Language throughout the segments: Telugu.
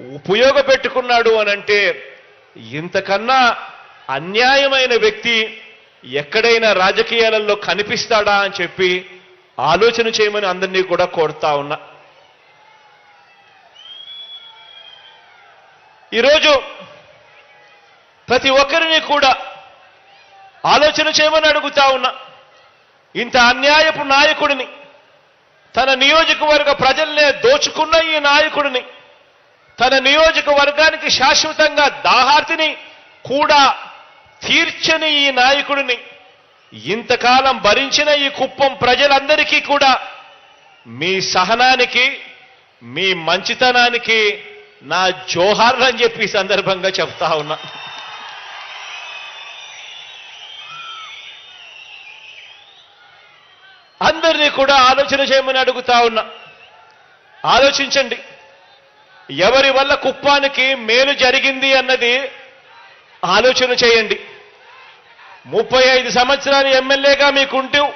ఉపయోగపెట్టుకున్నాడు అని అంటే ఇంతకన్నా అన్యాయమైన వ్యక్తి ఎక్కడైనా రాజకీయాలలో కనిపిస్తాడా అని చెప్పి ఆలోచన చేయమని అందరినీ కూడా కోరుతా ఉన్నా. ఈరోజు ప్రతి ఒక్కరిని కూడా ఆలోచన చేయమని అడుగుతా ఉన్నా. ఇంత అన్యాయపు నాయకుడిని తన నియోజకవర్గ ప్రజల్నే దోచుకున్న ఈ నాయకుడిని తన నియోజకవర్గానికి శాశ్వతంగా దాహార్తిని కూడా తీర్చని ఈ నాయకుడిని ఇంతకాలం భరించిన ఈ కుప్పం ప్రజలందరికీ కూడా మీ సహనానికి మీ మంచితనానికి నా జోహార్లు అని చెప్పి సందర్భంగా చెప్తా ఉన్నా. అందరినీ కూడా ఆలోచన చేయమని అడుగుతా ఉన్నా. ఆలోచించండి. ఎవరి వల్ల కుప్పానికి మేలు జరిగింది అన్నది ఆలోచన చేయండి. ముప్పై ఐదు సంవత్సరాలు ఎమ్మెల్యేగా మీకుంటూ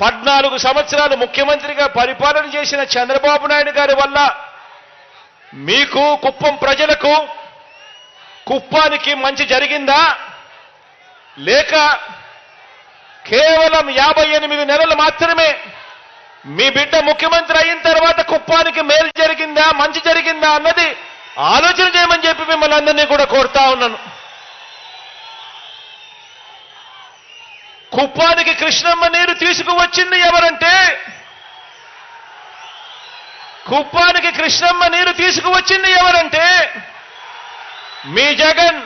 పద్నాలుగు సంవత్సరాలు ముఖ్యమంత్రిగా పరిపాలన చేసిన చంద్రబాబు నాయుడు గారి వల్ల మీకు కుప్పం ప్రజలకు కుప్పానికి మంచి జరిగిందా? లేక కేవలం యాభై ఎనిమిది నెలలు మాత్రమే మీ బిడ్డ ముఖ్యమంత్రి అయిన తర్వాత కుప్పానికి మేలు జరిగిందా మంచి జరిగిందా అన్నది ఆలోచన చేయమని చెప్పి మిమ్మల్ని అందరినీ కూడా కోరుతా ఉన్నాను. కుప్పానికి కృష్ణమ్మ నీరు తీసుకువచ్చింది ఎవరంటే కుప్పానికి కృష్ణమ్మ నీరు తీసుకువచ్చింది ఎవరంటే మీ జగన్.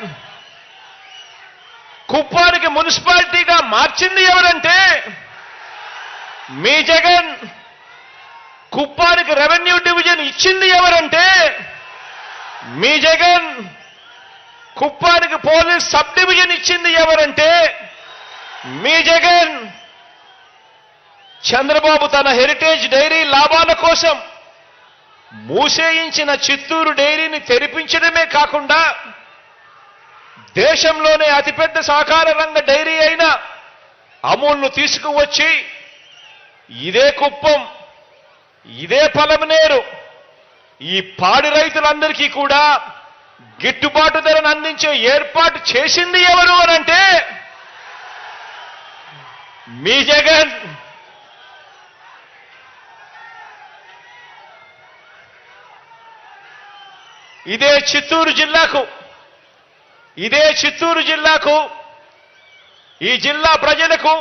కుప్పానికి మున్సిపాలిటీగా మార్చింది ఎవరంటే మీ జగన్ కుప్పానికి రెవెన్యూ డివిజన్ ఇచ్చింది ఎవరంటే మీ జగన్ కుప్పానికి పోలీస్ సబ్ డివిజన్ ఇచ్చింది ఎవరంటే మీ జగన్. చంద్రబాబు తన హెరిటేజ్ డైరీ లాభాల కోసం మూసేయించిన చిత్తూరు డైరీని తెరిపించడమే కాకుండా దేశంలోనే అతిపెద్ద సహకార రంగ డైరీ అయిన అమూల్ను తీసుకువచ్చి ఇదే కుప్పం ఇదే పొలమనేరు ఈ పాడి రైతులందరికీ కూడా గిట్టుబాటు ధరను అందించే ఏర్పాటు చేసింది ఎవరు అనంటే మీ జగన్. ఇదే చిత్తూరు జిల్లాకు ఇదే చిత్తూరు జిల్లాకు ఈ జిల్లా ప్రజలకు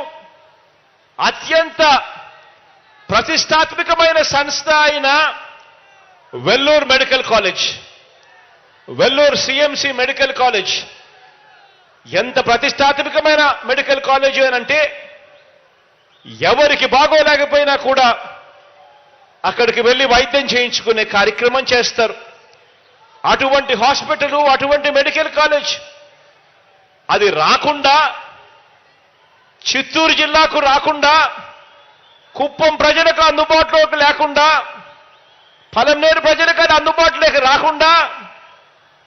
అత్యంత ప్రతిష్టాత్మకమైన సంస్థ అయిన Vellore medical college. Vellore CMC medical college. ఎంత ప్రతిష్టాత్మకమైన మెడికల్ కాలేజ్ అనంటే ఎవరికి బాగోలేకపోయినా కూడా అక్కడికి వెళ్ళి వైద్యం చేయించుకునే కార్యక్రమం చేస్తారు. అటువంటి హాస్పిటల్ అటువంటి మెడికల్ కాలేజ్ అది రాకుండా చిత్తూరు జిల్లాకు రాకుండా కుప్పం ప్రజలకు అందుబాటులోకి లేకుండా పలంనేరు ప్రజలకు అది అందుబాటులోకి రాకుండా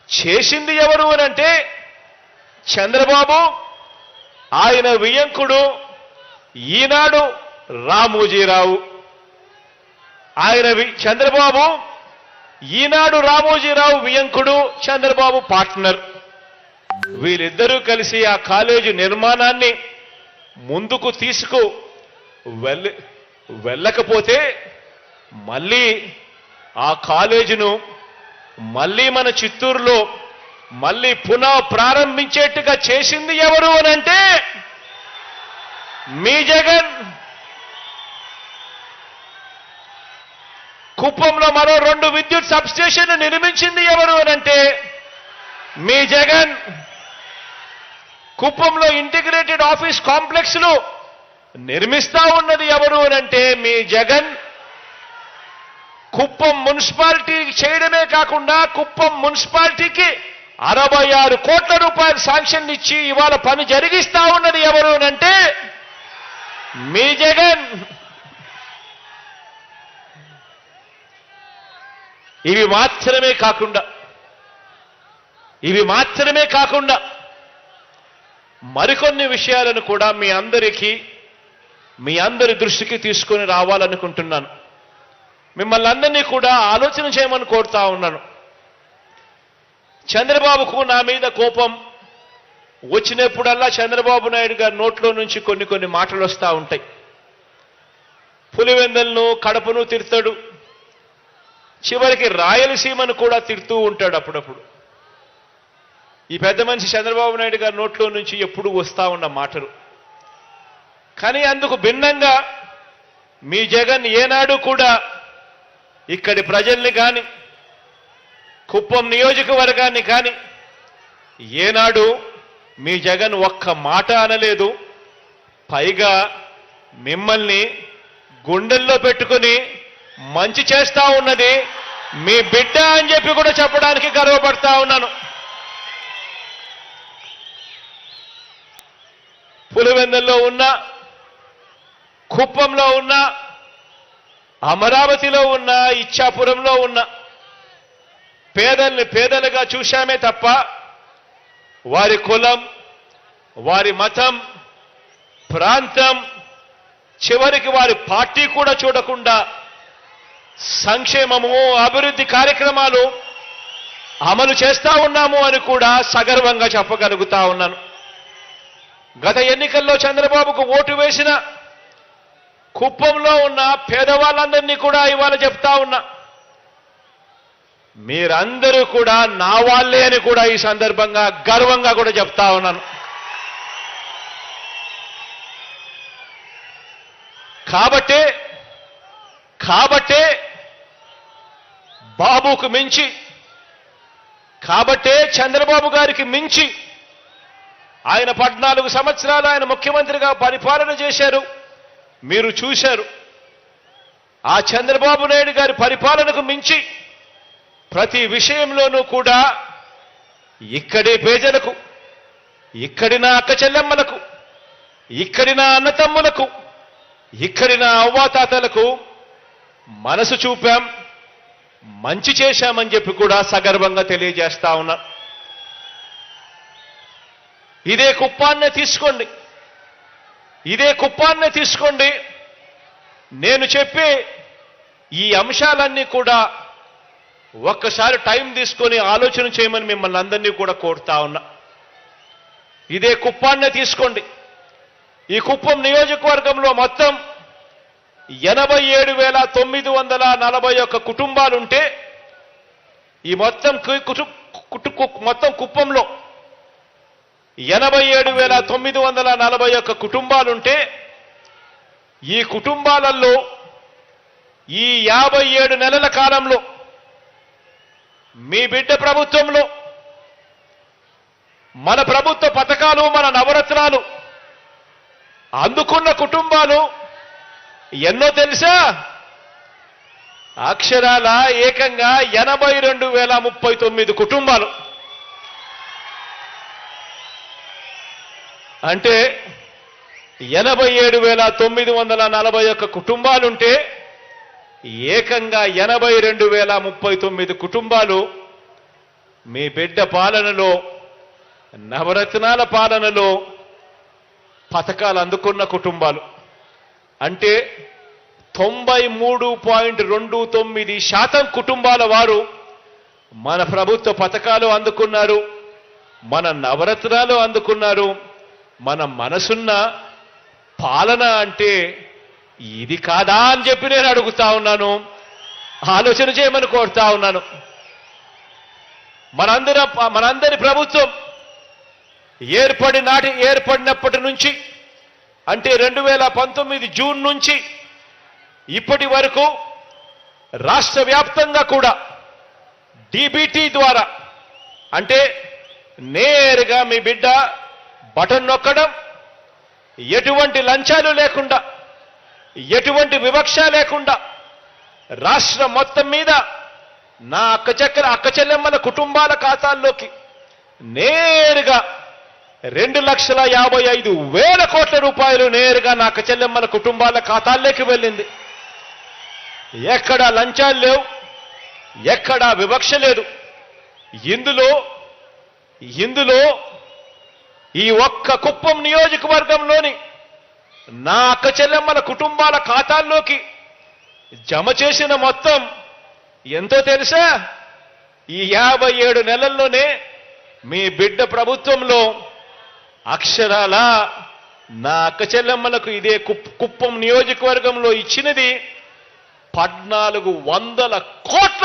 చేసింది ఎవరు అనంటే చంద్రబాబు ఆయన వియంకుడు ఈనాడు రామోజీరావు. ఆయన చంద్రబాబు ఈనాడు రామోజీరావు వియంకుడు చంద్రబాబు పార్ట్నర్. వీళ్ళిద్దరూ కలిసి ఆ కాలేజీ నిర్మాణాన్ని ముందుకు తీసుకు వెళ్ళి వెళ్ళకపోతే మళ్ళీ ఆ కాలేజీను మళ్ళీ మన చిత్తూరులో మళ్ళీ పునః ప్రారంభించేట్టుగా చేసింది ఎవరు అని అంటే మీ జగన్. కుప్పంలో మరో రెండు విద్యుత్ సబ్స్టేషన్లు నిర్మించింది ఎవరు అనంటే మీ జగన్. కుప్పంలో ఇంటిగ్రేటెడ్ ఆఫీస్ కాంప్లెక్స్లు నిర్మిస్తా ఉన్నది ఎవరు అంటే మీ జగన్. కుప్పం మున్సిపాలిటీ చేయడమే కాకుండా కుప్పం మున్సిపాలిటీకి అరవై ఆరు కోట్ల రూపాయలు శాంక్షన్ ఇచ్చి ఇవాళ పని జరిగిస్తా ఉన్నది ఎవరు అంటే మీ జగన్. ఇవి మాత్రమే కాకుండా ఇవి మాత్రమే కాకుండా మరికొన్ని విషయాలను కూడా మీ అందరికీ మీ అందరి దృష్టికి తీసుకొని రావాలనుకుంటున్నాను. మిమ్మల్ని అందరినీ కూడా ఆలోచన చేయమని కోరుతా ఉన్నాను. చంద్రబాబుకు నా మీద కోపం వచ్చినప్పుడల్లా చంద్రబాబు నాయుడు గారి నోట్లో నుంచి కొన్ని కొన్ని మాటలు వస్తూ ఉంటాయి. పులివెందలను కడపను తిడతాడు. చివరికి రాయలసీమను కూడా తిడుతూ ఉంటాడు అప్పుడప్పుడు. ఈ పెద్ద మనిషి చంద్రబాబు నాయుడు గారి నోట్లో నుంచి ఎప్పుడు వస్తూ ఉన్న మాటలు. కానీ అందుకు భిన్నంగా మీ జగన్ ఏనాడు కూడా ఇక్కడి ప్రజల్ని కానీ కుప్పం నియోజకవర్గాన్ని కానీ ఏనాడు మీ జగన్ ఒక్క మాట అనలేదు. పైగా మిమ్మల్ని గుండెల్లో పెట్టుకుని మంచి చేస్తా ఉన్నది మీ బిడ్డ అని చెప్పి కూడా చెప్పడానికి గర్వపడతా ఉన్నాను. పులివెందల్లో ఉన్న కుప్పంలో ఉన్న అమరావతిలో ఉన్న ఇచ్చాపురంలో ఉన్న పేదల్ని పేదలుగా చూశామే తప్ప వారి కులం వారి మతం ప్రాంతం చివరికి వారి పార్టీ కూడా చూడకుండా సంక్షేమము అభివృద్ధి కార్యక్రమాలు అమలు చేస్తా ఉన్నాము అని కూడా సగర్వంగా చెప్పగలుగుతా ఉన్నాను. గత ఎన్నికల్లో చంద్రబాబుకు ఓటు వేసిన కుప్పంలో ఉన్న పేదవాళ్ళందరినీ కూడా ఇవాళ చెప్తా ఉన్నా. మీరందరూ కూడా నా వాళ్ళే అని కూడా ఈ సందర్భంగా గర్వంగా కూడా చెప్తా ఉన్నాను. కాబట్టే కాబట్టే బాబుకు మించి కాబట్టే చంద్రబాబు గారికి మించి ఆయన పద్నాలుగు సంవత్సరాలు ఆయన ముఖ్యమంత్రిగా పరిపాలన చేశారు. మీరు చూశారు. ఆ చంద్రబాబు నాయుడు గారి పరిపాలనకు మించి ప్రతి విషయంలోనూ కూడా ఇక్కడి పేదలకు ఇక్కడి నా అక్క చెల్లెమ్మలకు ఇక్కడి నా అన్నతమ్ములకు ఇక్కడి నా అవ్వాతాతలకు మనసు చూపాం మంచి చేశామని చెప్పి కూడా సగర్వంగా తెలియజేస్తా ఉన్నా. ఇదే కుప్పాన్నే తీసుకోండి. ఇదే కుప్పాన్నే తీసుకోండి. నేను చెప్పే ఈ అంశాలన్నీ కూడా ఒక్కసారి టైం తీసుకొని ఆలోచన చేయమని మిమ్మల్ని అందరినీ కూడా కోరుతా ఉన్నా. ఇదే కుప్పాన్నే తీసుకోండి. ఈ కుప్పం నియోజకవర్గంలో మొత్తం ఎనభై ఏడు వేల తొమ్మిది వందల నలభై ఒక్క కుటుంబాలుంటే ఈ మొత్తం కు- కుటు కుటు కు- మొత్తం కుప్పంలో ఎనభై ఏడు వేల తొమ్మిది వందల నలభై ఒక్క కుటుంబాలుంటే ఈ కుటుంబాలలో ఈ యాభై ఏడు నెలల కాలంలో మీ బిడ్డ ప్రభుత్వంలో మన ప్రభుత్వ పథకాలు మన నవరత్నాలు అందుకున్న కుటుంబాలు ఎన్నో తెలుసా? అక్షరాల ఏకంగా ఎనభై రెండు వేల ముప్పై తొమ్మిది కుటుంబాలు. అంటే ఎనభై ఏడు వేల తొమ్మిది వందల నలభై ఒక్క కుటుంబాలుంటే ఏకంగా ఎనభై రెండు వేల ముప్పై తొమ్మిది కుటుంబాలు మీ బిడ్డ పాలనలో నవరత్నాల పాలనలో పథకాలు అందుకున్న కుటుంబాలు. అంటే తొంభై మూడు పాయింట్ రెండు తొమ్మిది శాతం కుటుంబాల వారు మన ప్రభుత్వ పథకాలు అందుకున్నారు మన నవరత్నాలు అందుకున్నారు మన మనసున్న పాలన అంటే ఇది కాదా అని చెప్పి నేను అడుగుతా ఉన్నాను. ఆలోచన చేయమని కోరుతా ఉన్నాను. మనందర మనందరి ప్రభుత్వం ఏర్పడి నాటి ఏర్పడినప్పటి నుంచి అంటే రెండు వేల పంతొమ్మిది జూన్ నుంచి ఇప్పటి వరకు రాష్ట్ర వ్యాప్తంగా కూడా డీబీటీ ద్వారా అంటే నేరుగా మీ బిడ్డ బటన్ నొక్కడం ఎటువంటి లంచాలు లేకుండా ఎటువంటి వివక్ష లేకుండా రాష్ట్రం మొత్తం మీద నా అక్క చక్కెర అక్క చెల్లెమ్మల కుటుంబాల ఖాతాల్లోకి నేరుగా రెండు లక్షల యాభై ఐదు వేల కోట్ల రూపాయలు నేరుగా నా అక్క చెల్లెమ్మల కుటుంబాల ఖాతాల్లోకి వెళ్ళింది. ఎక్కడా లంచాలు లేవు ఎక్కడా వివక్ష లేదు. ఇందులో ఇందులో ఈ ఒక్క కుప్పం నియోజకవర్గంలోని నా అక్క చెల్లెమ్మల కుటుంబాల ఖాతాల్లోకి జమ చేసిన మొత్తం ఎంతో తెలుసా? ఈ యాభై ఏడు నెలల్లోనే మీ బిడ్డ ప్రభుత్వంలో అక్షరాల నా అక్క చెల్లెమ్మలకు ఇదే కుప్- కుప్పం నియోజకవర్గంలో ఇచ్చినది పద్నాలుగు వందల కోట్ల